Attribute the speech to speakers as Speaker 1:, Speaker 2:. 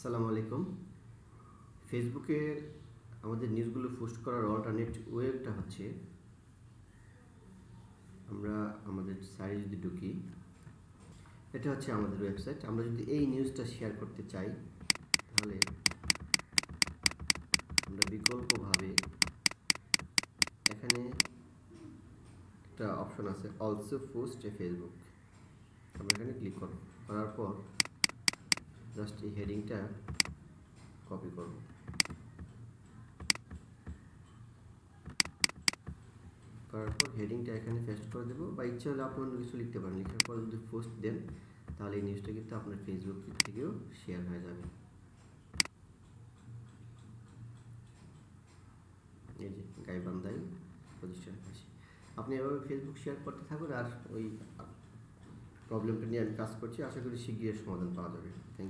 Speaker 1: আসসালামু আলাইকুম। ফেসবুকে আমাদের নিউজগুলো পোস্ট করার অল্টারনেট ওয়েবটা হচ্ছে, আমরা আমাদের সাইটে যদি ঢুকি, এটা হচ্ছে আমাদের ওয়েবসাইট আমরা যদি এই নিউজটা শেয়ার করতে চাই, তাহলে আমরা বিকল্পভাবে এখানে একটা অপশন আছে অলসো পোস্ট এ ফেসবুক আমরা এখানে ক্লিক করব। করার পর জাস্ট এই হেডিংটা কপি করব। করার পর হেডিংটা এখানে পেস্ট করে দেবো। বা ইচ্ছে হলে আপনি অন্য কিছু লিখতে পারেন। লেখার পর যদি পোস্ট দেন, তাহলে এই নিউজটা কিন্তু আপনার ফেসবুক থেকেও শেয়ার হয়ে যাবে। এই যে গাইবান্ধায় প্রতিষ্ঠান পাশে আপনি এভাবে ফেসবুক শেয়ার করতে থাকুন আর ওই প্রবলেমটা নিয়ে আমি কাজ করছি। আশা করি শীঘ্রই সমাধান পাওয়া যাবে। Thank you